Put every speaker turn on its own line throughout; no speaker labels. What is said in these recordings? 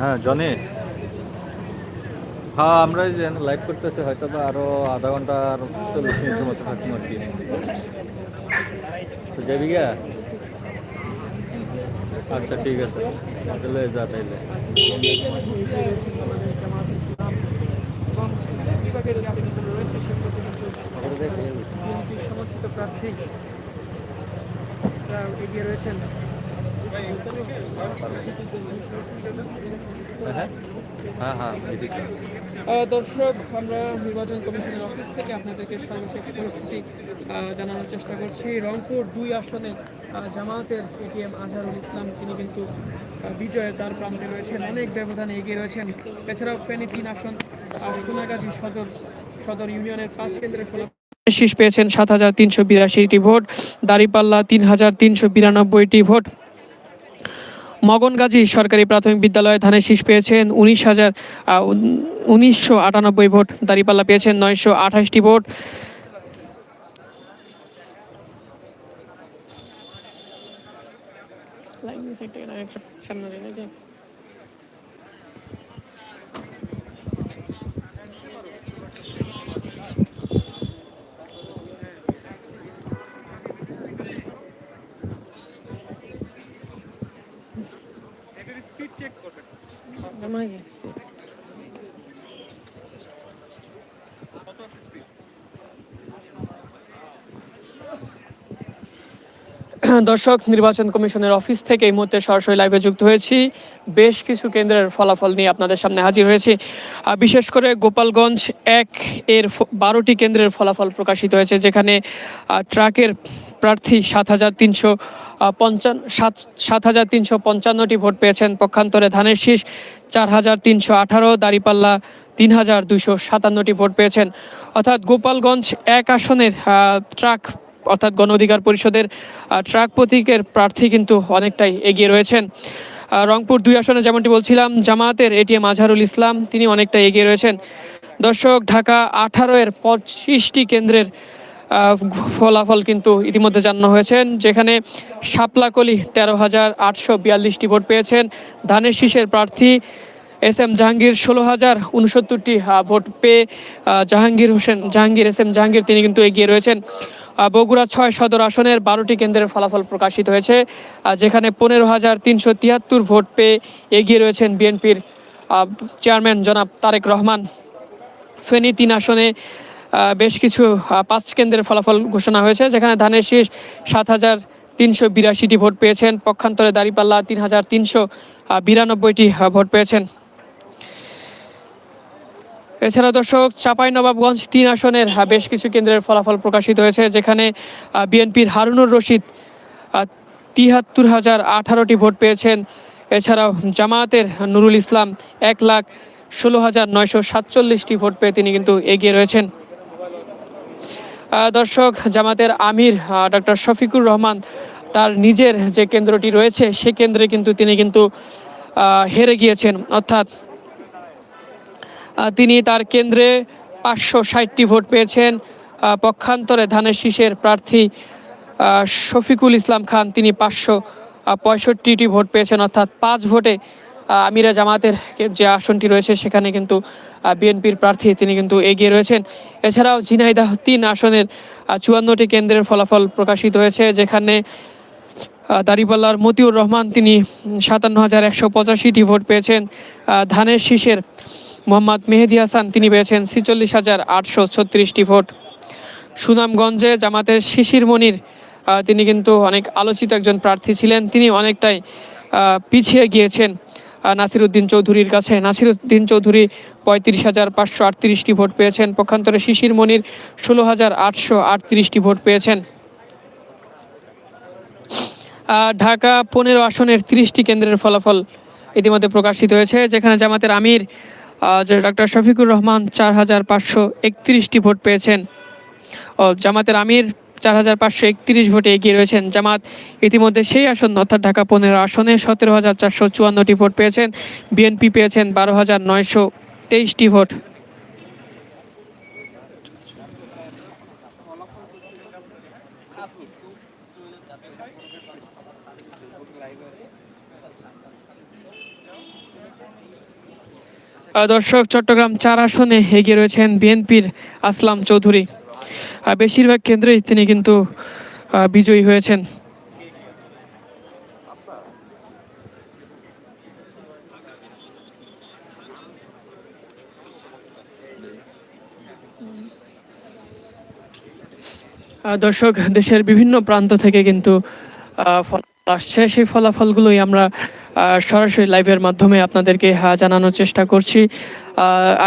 হ্যাঁ জনি। হ্যাঁ আমরা লাইভ করতেছি হয়তো বা আরও আধা ঘণ্টা আর চল্লিশ মিনিটের মতো থাকব আর কি। যাবি গা আচ্ছা ঠিক আছে। তাহলে যা তাইলে।
সমর্থিত প্রার্থী এগিয়ে রয়েছেন দর্শক, আমরা নির্বাচন কমিশনের অফিস থেকে আপনাদেরকে সর্বশেষ পরিস্থিতি জানানোর চেষ্টা করছি। রংপুর দুই আসনে জামায়াতের এটিএম আজহারুল ইসলাম, তিনি কিন্তু বিজয়ের দ্বার প্রান্তে রয়েছেন। অনেক ব্যবধানে এগিয়ে রয়েছেন। এছাড়াও ফেনী তিন আসন আর সোনাগাজী সদর সদর ইউনিয়নের পাঁচ কেন্দ্রের ফলাফল শীষ পেয়েছেন সাত হাজার তিনশো বিরাশিটি ভোট। দাঁড়িপাল্লা তিন হাজার তিনশো বিরানব্বইটি ভোট। মগনগাজী সরকারি প্রাথমিক বিদ্যালয়ে ধানের শীষ পেয়েছেন উনিশ হাজার উনিশশো আটানব্বই ভোট, দাঁড়িপাল্লা পেয়েছেন নয়শো আঠাশটি ভোট। দর্শক, নির্বাচন কমিশনের অফিস থেকে এই মুহূর্তে সরাসরি লাইভে যুক্ত হয়েছি। বেশ কিছু কেন্দ্রের ফলাফল নিয়ে আপনাদের সামনে হাজির হয়েছি। বিশেষ করে গোপালগঞ্জ এক এর বারোটি কেন্দ্রের ফলাফল প্রকাশিত হয়েছে, যেখানে ট্রাকের প্রার্থী সাত হাজার তিনশো পঞ্চান্ন সাত সাত হাজার তিনশো পঞ্চান্নটি ভোট পেয়েছেন। পক্ষান্তরে ধানের শীষ চার হাজার তিনশো আঠারো, দাঁড়িপাল্লা তিন হাজার দুইশো সাতান্নটি ভোট পেয়েছেন। অর্থাৎ গোপালগঞ্জ এক আসনের ট্রাক, অর্থাৎ গণ অধিকার পরিষদের ট্রাক প্রতীকের প্রার্থী কিন্তু অনেকটাই এগিয়ে রয়েছেন। রংপুর দুই আসনে যেমনটি বলছিলাম, জামায়াতের এটিএম আজহারুল ইসলাম তিনি অনেকটা এগিয়ে রয়েছেন। দর্শক, ঢাকা আঠারো এর পঁচিশটি কেন্দ্রের ফলাফল কিন্তু ইতিমধ্যে জানানো হয়েছেন যেখানে শাপলাকলি তেরো হাজার আটশো বিয়াল্লিশটি ভোট পেয়েছেন। ধানের শীষের প্রার্থী এস এম জাহাঙ্গীর ষোলো হাজার উনসত্তরটি ভোট পেয়ে জাহাঙ্গীর হোসেন, জাহাঙ্গীর, এস এম জাহাঙ্গীর তিনি কিন্তু এগিয়ে রয়েছেন। বগুড়া ছয় সদর আসনের বারোটি কেন্দ্রের ফলাফল প্রকাশিত হয়েছে যেখানে পনেরো হাজার তিনশো তিয়াত্তর ভোট পেয়ে এগিয়ে রয়েছেন বিএনপির চেয়ারম্যান জনাব তারেক রহমান। ফেনী তিন আসনে বেশ কিছু পাঁচ কেন্দ্রের ফলাফল ঘোষণা হয়েছে, যেখানে ধানের শীষ সাত হাজার তিনশো বিরাশিটি ভোট পেয়েছেন, পক্ষান্তরে দাঁড়িপাল্লা তিন হাজার তিনশো বিরানব্বইটি ভোট পেয়েছেন। এছাড়া দর্শক চাপাই নবাবগঞ্জ তিন আসনের বেশ কিছু কেন্দ্রের ফলাফল প্রকাশিত হয়েছে, যেখানে বিএনপির হারুনুর রশিদ তিহাত্তর হাজার আঠারোটি ভোট পেয়েছেন। এছাড়াও জামায়াতের নুরুল ইসলাম এক লাখ ষোলো হাজার নয়শো সাতচল্লিশটি ভোট পেয়ে তিনি কিন্তু এগিয়ে রয়েছেন। দর্শক, জামাতের আমির ডক্টর শফিকুর রহমান তার নিজের যে কেন্দ্রটি রয়েছে, সে কেন্দ্রে কিন্তু তিনি কিন্তু হেরে গিয়েছেন। অর্থাৎ তিনি তার কেন্দ্রে পাঁচশো ষাটটি ভোট পেয়েছেন। পক্ষান্তরে ধানের শীষের প্রার্থী শফিকুল ইসলাম খান তিনি পাঁচশো পঁয়ষট্টিটি ভোট পেয়েছেন। অর্থাৎ পাঁচ ভোটে আমিরা জামাতের যে আসনটি রয়েছে সেখানে কিন্তু বিএনপির প্রার্থী তিনি কিন্তু এগিয়ে রয়েছেন। এছাড়াও ঝিনাইদাহ তিন আসনের চুয়ান্নটি কেন্দ্রের ফলাফল প্রকাশিত হয়েছে যেখানে আহ, দাঁড়িপাল্লার মতিউর রহমান তিনি সাতান্ন হাজার একশো পঁচাশিটি ভোট পেয়েছেন। ধানের শীষের মোহাম্মদ মেহেদি হাসান তিনি পেয়েছেন ছিচল্লিশ হাজার আটশো ছত্রিশটি ভোট। সুনামগঞ্জে জামাতের শিশির মনির তিনি কিন্তু অনেক আলোচিত একজন প্রার্থী ছিলেন। তিনি অনেকটাই পিছিয়ে গিয়েছেন। আহ, নাসিরুদ্দিন চৌধুরীর কাছে। নাসিরুদ্দিন চৌধুরী পঁয়ত্রিশ হাজার পাঁচশো আটত্রিশটি ভোট পেয়েছেন। পক্ষান্তরে শিশির মনির ষোলো হাজার আটশো আটত্রিশটি ভোট পেয়েছেন। ঢাকা পনেরো আসনের তিরিশটি কেন্দ্রের ফলাফল ইতিমধ্যে প্রকাশিত হয়েছে যেখানে জামাতের আমির ডক্টর শফিকুর রহমান চার হাজার পাঁচশো একত্রিশটি ভোট পেয়েছেন। ও জামাতের আমির চার হাজার পাঁচশো একত্রিশ ভোটে এগিয়ে রয়েছেন জামাত। ইতিমধ্যে সেই আসন অর্থাৎ ঢাকা পনেরো আসনে সতেরো হাজার চারশো চুয়ান্নটি ভোট পেয়েছেন। বিএনপি পেয়েছেন বারো হাজার নয়শো তেইশটি ভোট। দর্শক, চট্টগ্রাম চার আসনে এগিয়ে রয়েছেন বিএনপির আসলাম চৌধুরী। বেশিরভাগ কেন্দ্রেই তিনি কিন্তু বিজয়ী হয়েছেন। দর্শক, দেশের বিভিন্ন প্রান্ত থেকে কিন্তু আসছে। সেই ফলাফলগুলোই আমরা সরাসরি লাইভের মাধ্যমে আপনাদেরকে জানানোর চেষ্টা করছি।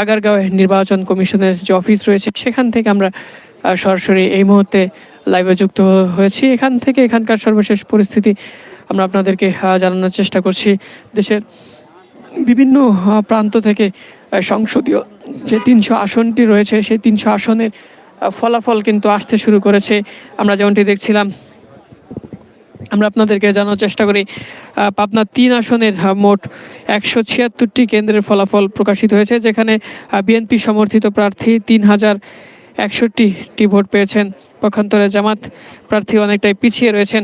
আগারগাঁও নির্বাচন কমিশনের যে অফিস রয়েছে, সেখান থেকে আমরা সরাসরি এই মুহূর্তে লাইভে যুক্ত হয়েছি। এখান থেকে এখানকার সর্বশেষ পরিস্থিতি আমরা আপনাদেরকে জানানোর চেষ্টা করছি। দেশের বিভিন্ন প্রান্ত থেকে সংসদীয় যে তিনশো আসনটি রয়েছে, সেই তিনশো আসনের ফলাফল কিন্তু আসতে শুরু করেছে। আমরা যেমনটি দেখছিলাম, আমরা আপনাদেরকে জানানোর চেষ্টা করি পাবনা তিন আসনের মোট একশো ছিয়াত্তরটি কেন্দ্রের ফলাফল প্রকাশিত হয়েছে, যেখানে বিএনপি সমর্থিত প্রার্থী তিন হাজার একষট্টিটি ভোট পেয়েছেন পক্ষান্তরে জামাত। প্রার্থী অনেকটাই পিছিয়ে রয়েছেন।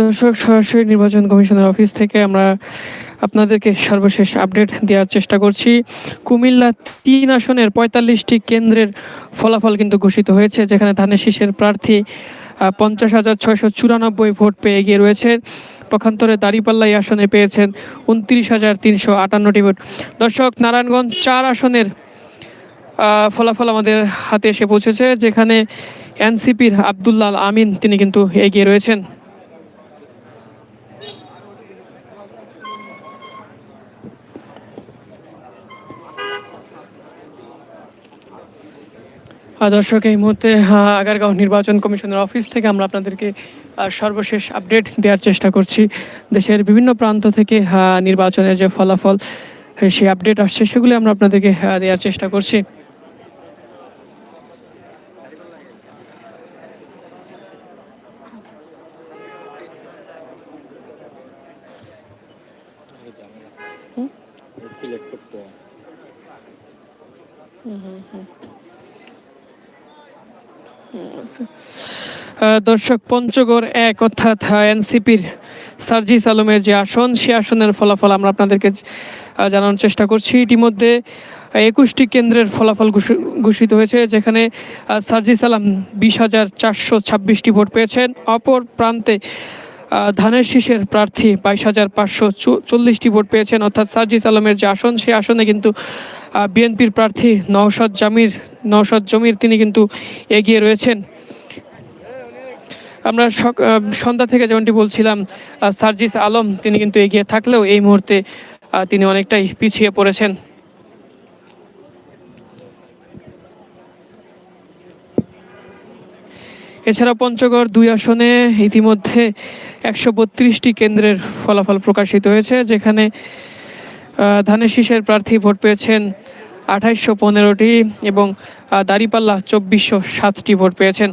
দর্শক, সরাসরি নির্বাচন কমিশনের অফিস থেকে আমরা আপনাদেরকে সর্বশেষ আপডেট দেওয়ার চেষ্টা করছি। কুমিল্লা তিন আসনের পঁয়তাল্লিশটি কেন্দ্রের ফলাফল কিন্তু ঘোষিত হয়েছে, যেখানে ধানের শীষের প্রার্থী পঞ্চাশ হাজার ছয়শো চুরানব্বই ভোট পেয়ে এগিয়ে রয়েছে পক্ষান্তরে দাঁড়িপাল্লা এই আসনে পেয়েছেন উনত্রিশ হাজার তিনশো আটান্নটি ভোট। দর্শক, নারায়ণগঞ্জ চার আসনের ফলাফল আমাদের হাতে এসে পৌঁছেছে, যেখানে এনসিপির আবদুল্লাল আমিন তিনি কিন্তু এগিয়ে রয়েছেন। দর্শক এই মুহূর্তে আগারগাঁও নির্বাচন কমিশনের অফিস থেকে আমরা আপনাদেরকে সর্বশেষ আপডেট দেওয়ার চেষ্টা করছি। দেশের বিভিন্ন প্রান্ত থেকে নির্বাচনের যে ফলাফল সেই আপডেট আসছে সেগুলি আমরা আপনাদেরকে দেওয়ার চেষ্টা করছি।
করতে হয়।
আহ, দর্শক, পঞ্চগড় এক, অর্থাৎ এনসিপির সার্জিস আলমের যে আসন, সে আসনের ফলাফল আমরা আপনাদেরকে জানানোর চেষ্টা করছি। ইতিমধ্যে একুশটি কেন্দ্রের ফলাফল ঘোষিত হয়েছে, যেখানে সার্জিস আলম বিশ হাজার চারশো ছাব্বিশটি ভোট পেয়েছেন। অপর প্রান্তে ধানের শীষের প্রার্থী বাইশ হাজার পাঁচশো চল্লিশটি ভোট পেয়েছেন। অর্থাৎ সার্জিস আলমের যে আসন সেই আসনে কিন্তু বিএনপির প্রার্থী নওশাদ জামির নওশাদ জমির তিনি কিন্তু এগিয়ে রয়েছেন। আমরা সন্ধ্যা থেকে যেমনটি বলছিলাম সার্জিস আলম তিনি কিন্তু এগিয়ে থাকলেও এই মুহূর্তে তিনি অনেকটাই পিছিয়ে পড়েছেন। এছাড়া পঞ্চগড় দুই আসনে ইতিমধ্যে একশো বত্রিশটি কেন্দ্রের ফলাফল প্রকাশিত হয়েছে, যেখানে ধানের শীষের প্রার্থী ভোট পেয়েছেন আঠাইশশো পনেরোটি এবং দাঁড়িপাল্লা চব্বিশশো সাতটি ভোট পেয়েছেন।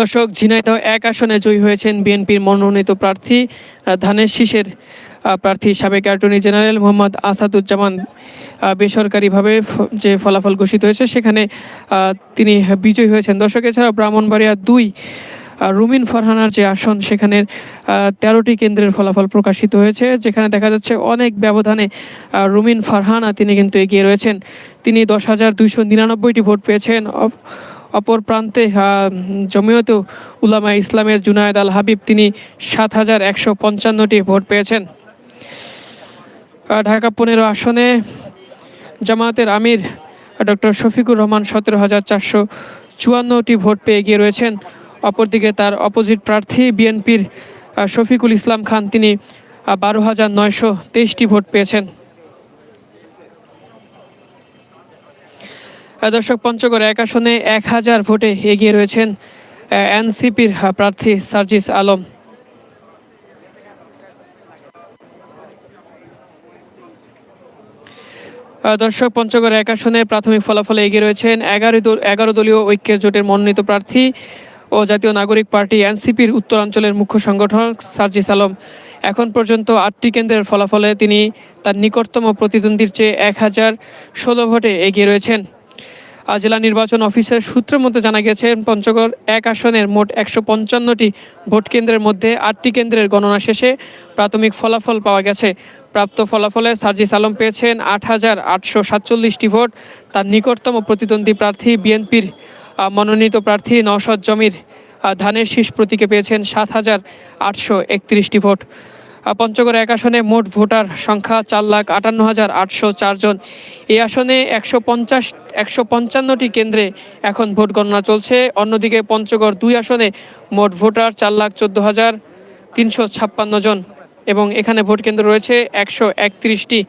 দর্শক, ঝিনাইদহ এক আসনে জয়ী হয়েছেন বিএনপির মনোনীত প্রার্থী ধানের শীষের প্রার্থী সাবেক অ্যাটর্নি জেনারেল মোহাম্মদ আসাদুজ্জামান বেসরকারিভাবে যে ফলাফল ঘোষিত হয়েছে, সেখানে তিনি বিজয়ী হয়েছেন। দর্শক এছাড়া ব্রাহ্মণবাড়িয়া দুই রুমিন ফারহানার যে আসন সেখানে তেরোটি কেন্দ্রের ফলাফল প্রকাশিত হয়েছে, যেখানে দেখা যাচ্ছে অনেক ব্যবধানে রুমিন ফারহানা, তিনি কিন্তু এগিয়ে রয়েছেন। তিনি দশ হাজার দুইশো নিরানব্বইটি ভোট পেয়েছেন। অপ- অপর প্রান্তে জমিয়ত উলামা ইসলামের জুনায়েদ আল হাবিব, তিনি সাত হাজার একশো পঞ্চান্নটি ভোট পেয়েছেন। ঢাকা পনেরো আসনে জামায়াতের আমির ডক্টর শফিকুর রহমান সতেরো হাজার চারশো চুয়ান্নটি ভোট পেয়ে এগিয়ে রয়েছেন। অপরদিকে তার অপোজিট প্রার্থী বিএনপির শফিকুল ইসলাম খান, তিনি বারো হাজার নয়শো তেইশটি ভোট পেয়েছেন। দর্শক, পঞ্চগড় এক আসনে এক হাজার ভোটে এগিয়ে রয়েছেন এনসিপির প্রার্থী সার্জিস আলম। দর্শক, পঞ্চগড় এক আসনে প্রাথমিক ফলাফলে এগিয়ে রয়েছেন এগারো এগারো দলীয় ঐক্যের জোটের মনোনীত প্রার্থী ও জাতীয় নাগরিক পার্টি এনসিপির উত্তরাঞ্চলের মুখ্য সংগঠক সার্জিস আলম। এখন পর্যন্ত আটটি কেন্দ্রের ফলাফলে তিনি তার নিকটতম প্রতিদ্বন্দ্বীর চেয়ে এক হাজার ষোলো ভোটে এগিয়ে রয়েছেন। জেলা নির্বাচন অফিসের সূত্রের মধ্যে জানা গেছে, পঞ্চগড় এক আসনের মোট একশো পঞ্চান্নটি ভোট কেন্দ্রের মধ্যে আটটি কেন্দ্রের গণনা শেষে প্রাথমিক ফলাফল পাওয়া গেছে। প্রাপ্ত ফলাফলে সার্জিস আলম পেয়েছেন আট হাজার আটশো সাতচল্লিশটি ভোট। তার নিকটতম প্রতিদ্বন্দ্বী প্রার্থী বিএনপির মনোনীত প্রার্থী নওশাদ জমির ধানের শীষ প্রতীকে পেয়েছেন সাত হাজার আটশো একত্রিশটি ভোট। পঞ্চগড় এক আসনে মোট ভোটার সংখ্যা চার লাখ আটান্ন হাজার আটশো চারজন এই আসনে একশো পঞ্চাশ, একশো পঞ্চান্নটি কেন্দ্রে এখন ভোট গণনা চলছে। অন্যদিকে পঞ্চগড় দুই আসনে মোট ভোটার চার লাখ চোদ্দ হাজার তিনশো ছাপ্পান্ন জন। এবং এখানে ভোট কেন্দ্র রয়েছে একশো একত্রিশটি।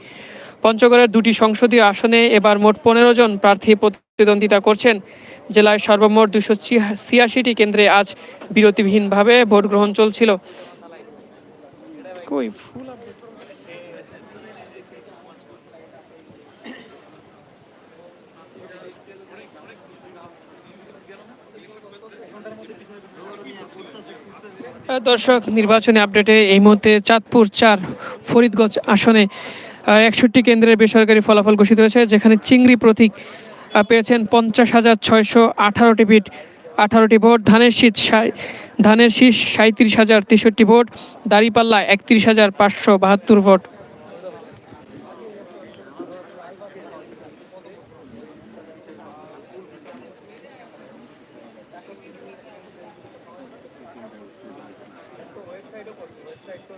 পঞ্চগড়ের দুটি সংসদীয় আসনে এবার মোট পনেরো জন প্রার্থী প্রতিদ্বন্দ্বিতা করছেন। জেলায় সর্বমোট দুশো ছিয়াশিটি কেন্দ্রে আজ বিরতিবিহীনভাবে ভোট গ্রহণ চলছিল। দর্শক, নির্বাচনী আপডেটে এই মুহূর্তে চাঁদপুর চার ফরিদগঞ্জ আসনে একষট্টি কেন্দ্রের বেসরকারি ফলাফল ঘোষিত হয়েছে, যেখানে চিংড়ি প্রতীক পেয়েছেন পঞ্চাশ হাজার ছয়শো আঠারোটি বিট আঠারোটি ভোট। ধানের শীত ধানের শীষ সাঁত্রিশ হাজার তেষট্টি ভোট। দাঁড়িপাল্লা একত্রিশ হাজার পাঁচশো বাহাত্তর ভোট।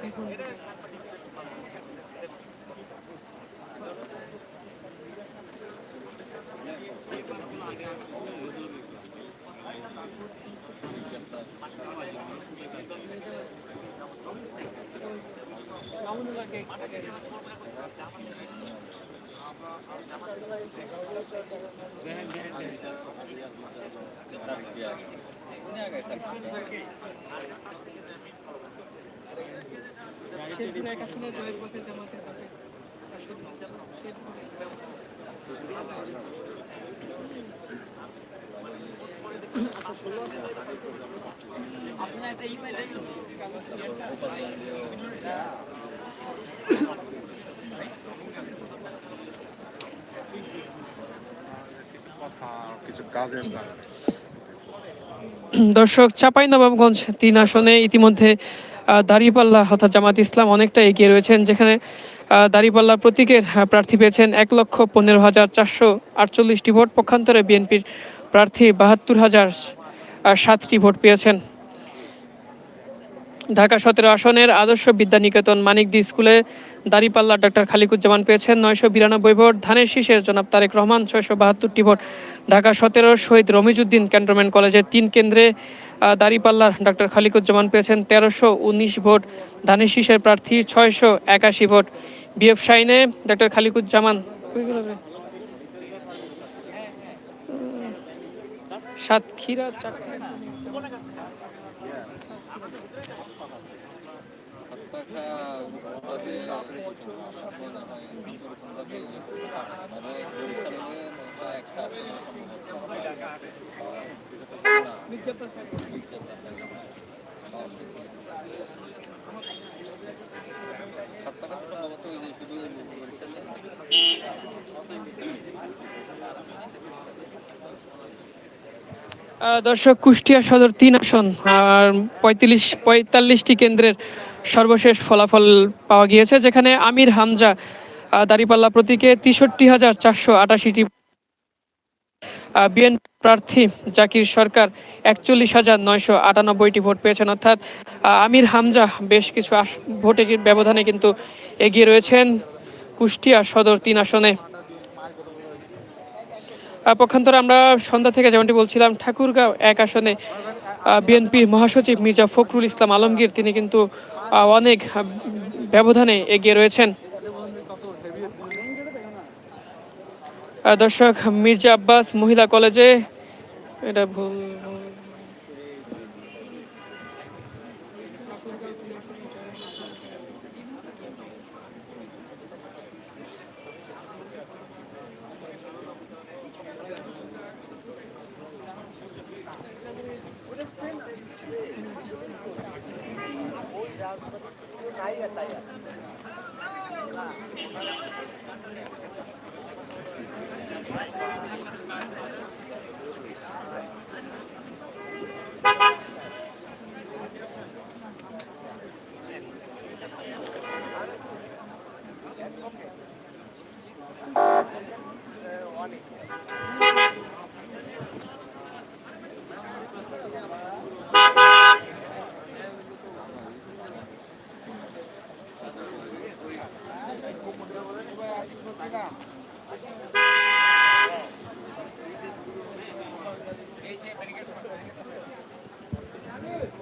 কথা আর কিছু কাজের কারণে
দর্শক চাপাই নবাবগঞ্জ তিন আসনে ইতিমধ্যে দাঁড়িপাল্লা অর্থাৎ জামাত ইসলাম অনেকটা এগিয়ে রয়েছেন, যেখানে দাঁড়িপাল্লা প্রতীকের প্রার্থী পেয়েছেন এক লক্ষ পনেরো হাজার চারশো আটচল্লিশটি ভোট। পক্ষান্তরে বিএনপির প্রার্থী বাহাত্তর হাজার সাতটি ভোট পেয়েছেন। ঢাকা সতেরো আসনের আদর্শ বিদ্যানিকেতন মানিকদি স্কুলে দাঁড়িপাল্লা ডক্টর খালিকুজ্জামান পেয়েছেন নয়শো বিরানব্বই ভোট। ধানের শীষের জনাব তারেক রহমান ছয়শো বাহাত্তরটি ভোট। ঢাকা সতেরো শহীদ রমিজুদ্দিন ক্যান্টনমেন্ট কলেজের তিন কেন্দ্রে দাঁড়িপাল্লার ডক্টর খালিকুজ্জামান পেয়েছেন তেরোশো উনিশ ভোট, ধানের প্রার্থী ছয়শো একাশি ভোট বিএফ শাইনে ডক্টর খালিকুজ্জামান? সাতক্ষীরা দর্শক, কুষ্টিয়া সদর তিন আসন, আর পঁয়ত্রিশ পঁয়তাল্লিশটি কেন্দ্রের সর্বশেষ ফলাফল পাওয়া গিয়েছে, যেখানে আমির হামজা দাঁড়িপাল্লা প্রতীকে তেষট্টি হাজার চারশো আটাশিটি বিএন প্রার্থী জাকির সরকার একচল্লিশ হাজার নয়শো আটানব্বইটি ভোট পেয়েছেন। অর্থাৎ আমির হামজা বেশ কিছু ভোটে ব্যবধানে কিন্তু এগিয়ে রয়েছেন কুষ্টিয়া সদর তিন আসনে। পক্ষান্তরে আমরা সন্ধ্যা থেকে যেমনটি বলছিলাম, ঠাকুরগাঁও এক আসনে বিএনপির মহাসচিব মির্জা ফখরুল ইসলাম আলমগীর, তিনি কিন্তু অনেক ব্যবধানে এগিয়ে রয়েছেন। দর্শক মির্জা আব্বাস মহিলা কলেজে এটা ভুল Thank you.